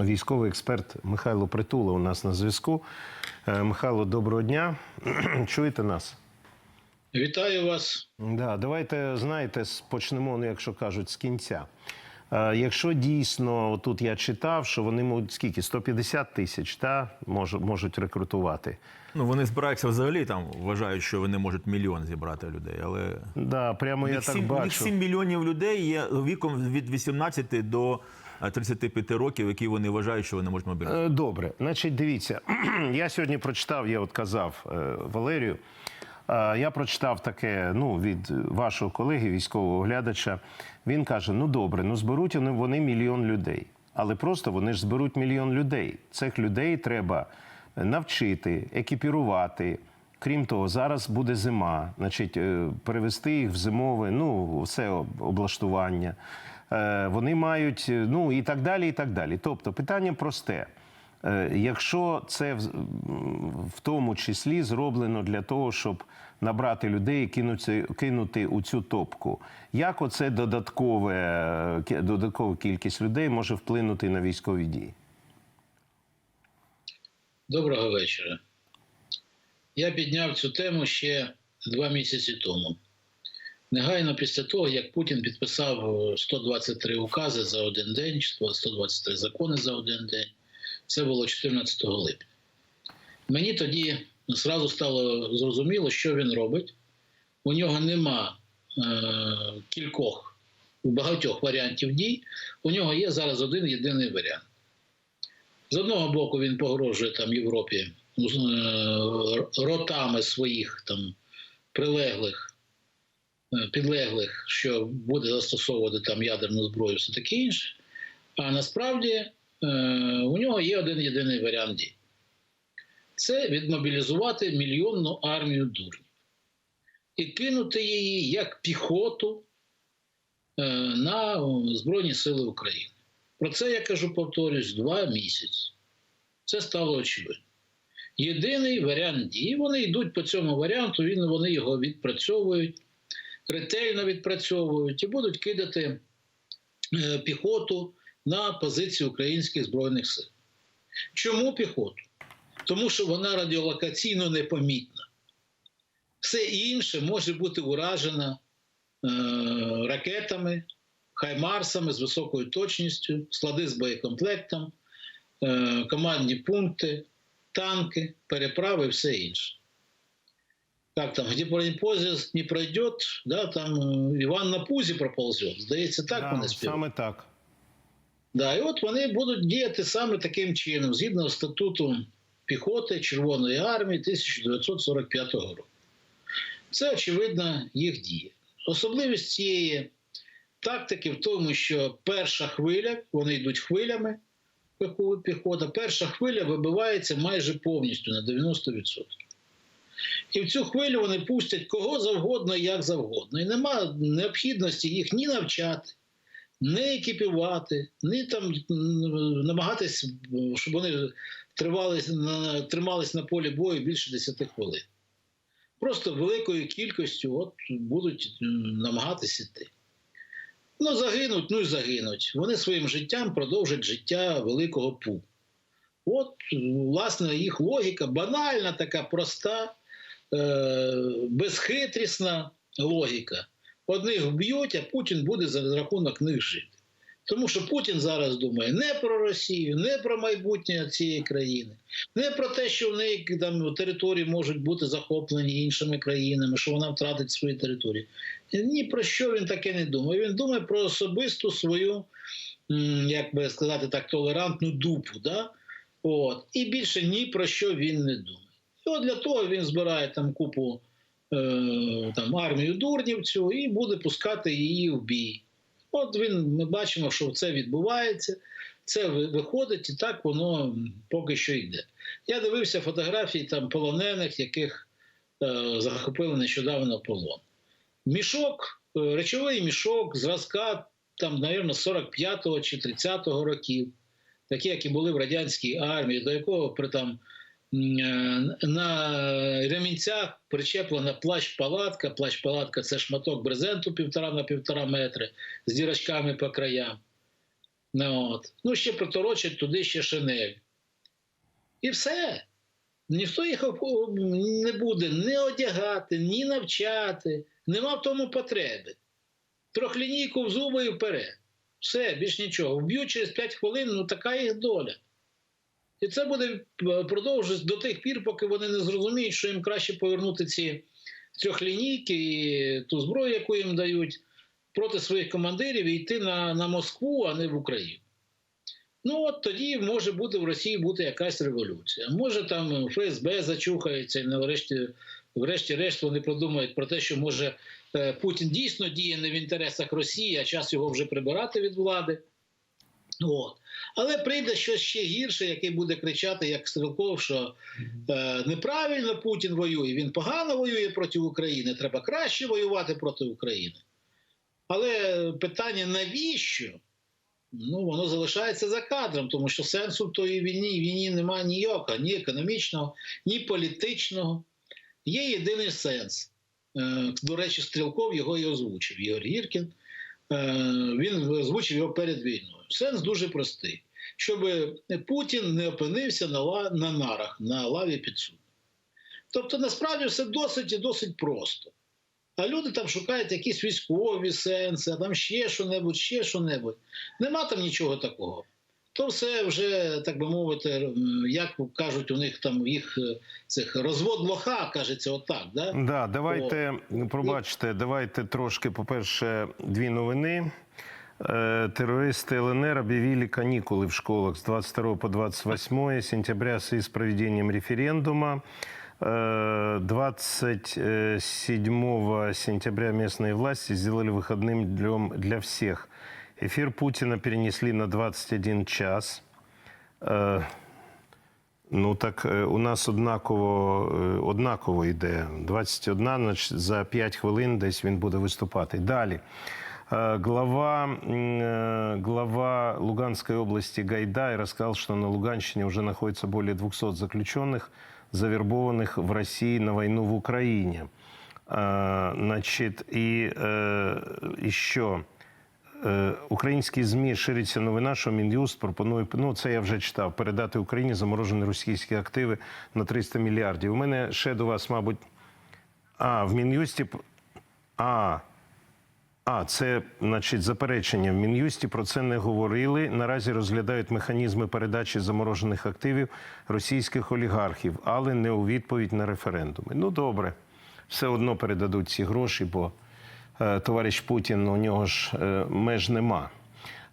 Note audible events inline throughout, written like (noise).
Військовий експерт Михайло Притула у нас на зв'язку. Е, Михайло, доброго дня. (clears throat) Чуєте нас? Вітаю вас. Да, давайте знаєте, почнемо, ну, якщо кажуть, з кінця. Е, Якщо дійсно тут я читав, що вони можуть скільки 150 тисяч та мож- можуть рекрутувати. Ну вони збираються взагалі там, вважають, що вони можуть мільйон зібрати людей, але Да, прямо я них так сім- у них 7 мільйонів людей є віком від 18 до 35 років, які вони вважають, що вони можуть мобілізувати. Е, Добре, значить, дивіться, (clears throat) я сьогодні прочитав, я от казав е, Валерію. е, Я прочитав таке ну, від вашого колеги, військового оглядача. Він каже: ну добре, ну зберуть вони, вони мільйон людей. Але просто вони ж зберуть мільйон людей. Цих людей треба навчити, екіпірувати. Крім того, зараз буде зима, значить, перевести їх в зимове, ну, все облаштування. Е, Вони мають, е, ну і так далі, і так далі. Тобто, питання просте. Е, Якщо це в, тому числі зроблено для того, щоб набрати людей і кинути, кинути у цю топку, як оце додаткове, додаткова кількість людей може вплинути на військові дії? Доброго вечора. Я підняв цю тему ще два місяці тому. Негайно після того, як Путін підписав е, 123 укази за один день, 123 закони за один день. Це було 14 липня. Мені тоді зразу стало зрозуміло, що він робить. У нього нема е, кількох, багатьох варіантів дій. У нього є зараз один єдиний варіант. З одного боку, він погрожує там Європі е, ротами своїх там прилеглих, е, підлеглих, що буде застосовувати там ядерну зброю, все таке інше. А насправді е, у нього є один єдиний варіант дій. Це відмобілізувати мільйонну армію дурнів і кинути її як піхоту е, на Збройні Сили України. Про це я кажу, повторюсь, два місяці. Це стало очевидно. Єдиний варіант дії, вони йдуть по цьому варіанту, вони його відпрацьовують, ретельно відпрацьовують і будуть кидати е, піхоту на позиції українських Збройних сил. Чому піхоту? Тому що вона радіолокаційно непомітна. Все інше може бути уражено е, ракетами, хаймарсами з високою точністю, склади з боєкомплектом, е, командні пункти, танки, переправи і все інше. Как там, где бронепоезд не пройдет, да, там Іван на пузі проползет. Здається, так Да, вони співають. саме так. Да, і от вони будуть діяти саме таким чином, згідно статуту піхоти Червоної армії 1945 року. Це, очевидно, їх дія. Особливість цієї тактики в тому, що перша хвиля, вони йдуть хвилями, піхота, перша хвиля вибивається майже повністю на 90%. І в цю хвилю вони пустять кого завгодно, як завгодно. І нема необхідності їх ні навчати, не екіпівати, не там намагатись, щоб вони тривались тримались на полі бою більше 10 хвилин. Просто великою кількістю от, будуть намагатись іти. Ну, загинуть, ну і загинуть. Вони своїм життям продовжать життя великого пу. От, власне, їх логіка банальна, така проста, безхитрісна логіка. Одних вб'ють, а Путін буде за рахунок них жити. Тому що Путін зараз думає не про Росію, не про майбутнє цієї країни, не про те, що в неї там території можуть бути захоплені іншими країнами, що вона втратить свої території. Ні про що він таке не думає. Він думає про особисту свою, як би сказати так, толерантну дупу. Да? От. І більше ні про що він не думає. І от для того він збирає там купу е, там, армію дурнів цю і буде пускати її в бій. От він, ми бачимо, що це відбувається, це виходить, і так воно поки що йде. Я дивився фотографії там полонених, яких е, захопили нещодавно полон. Мішок, е, речовий мішок, зразка там, мабуть, 45-го чи 30-го років, такі, які були в радянській армії, до якого при там на ремінцях причеплена плащ-палатка. Плащ-палатка це шматок брезенту півтора на півтора метри з дірочками по краям. Ну, от. ну ще приторочать туди ще шинель. І все. Ніхто їх не буде ні одягати, ні навчати. Нема в тому потреби. Трьохлінійку в зуби і вперед. Все, більш нічого. Вб'ють через 5 хвилин, ну така їх доля. І це буде е, продовжуватися до тих пір, поки вони не зрозуміють, що їм краще повернути ці трьохлінійки і ту зброю, яку їм дають, проти своїх командирів і йти на, на Москву, а не в Україну. Ну от тоді може бути в Росії бути якась революція. Може там ФСБ зачухається, і нарешті, врешті-решт вони продумають про те, що може е, Путін дійсно діє не в інтересах Росії, а час його вже прибирати від влади. От. Але прийде щось ще гірше, який буде кричати, як Стрелков, що е, неправильно Путін воює, він погано воює проти України, треба краще воювати проти України. Але питання навіщо? Ну, воно залишається за кадром, тому що сенсу в тої війні війні немає ніякого, ні економічного, ні політичного. Є єдиний сенс. Е, До речі, Стрілков його і озвучив. Ігор Гіркін. Е, Він озвучив його перед війною. Сенс дуже простий: щоб Путін не опинився на, ла- на нарах, на лаві підсуду. Тобто, насправді все досить і досить просто. А люди там шукають якісь військові сенси, а там ще що-небудь, ще що-небудь. Нема там нічого такого То все вже, так би мовити, м, як кажуть, у них там їх е, цих розвод лоха, кажеться, отак. Да? Да, давайте, пробачте, давайте трошки, по-перше, дві новини. Э, Террористы ЛНР объявили каникулы в школах с 22 по 28 сентября в связи с проведением референдума. Э, 27 сентября местные власти сделали выходным днем для всех. Эфир Путина перенесли на 21 час. Э, Ну так е, у нас однаково, е, однаково йде. 21, значить за 5 хвилин десь він буде виступати. Далі. Е, Глава, м, е, глава Луганской области Гайдай рассказал, что на Луганщине уже находится более 200 заключенных, завербованных в России на войну в Украине. Е, Значит, и э, еще Е, Українські ЗМІ шириться новина, що Мін'юст пропонує, ну це я вже читав, передати Україні заморожені російські активи на 300 мільярдів. У мене ще до вас, мабуть, а, в Мін'юсті. А, а, це, значить, заперечення. В Мін'юсті про це не говорили. Наразі розглядають механізми передачі заморожених активів російських олігархів, але не у відповідь на референдуми. Ну, добре, все одно передадуть ці гроші, бо е, товариш Путін, у нього ж е, меж нема.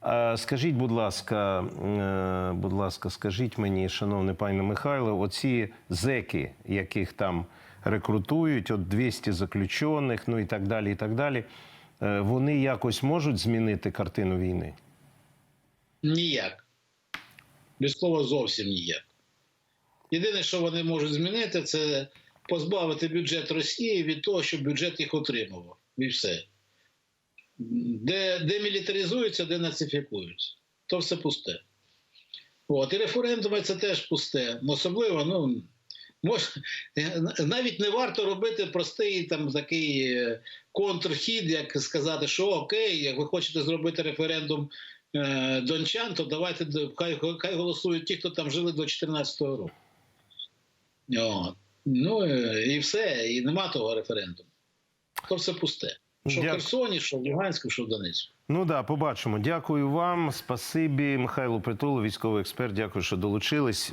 Е, Скажіть, будь ласка, е, будь ласка, скажіть мені, шановний пане Михайло, оці зеки, яких там рекрутують, от 200 заключених, ну і так далі, і так далі, е, вони якось можуть змінити картину війни? Ніяк. Без слова зовсім ніяк. Єдине, що вони можуть змінити, це позбавити бюджет Росії від того, щоб бюджет їх отримував. І все. Де, де мілітаризуються, де нацифікуються. То все пусте. От, і референдуми це теж пусте. Особливо, ну, мож, навіть не варто робити простий там такий е, контрхід, як сказати, що окей, як ви хочете зробити референдум е, дончан, то давайте хай, хай голосують ті, хто там жили до 2014 року. От. Ну е, і все, і нема того референдуму. То все пусте. Що в. Херсоні, що в Луганську, що в Донецьку. Ну да, побачимо. Дякую вам. Спасибі, Михайло Притулу, військовий експерт. Дякую, що долучились.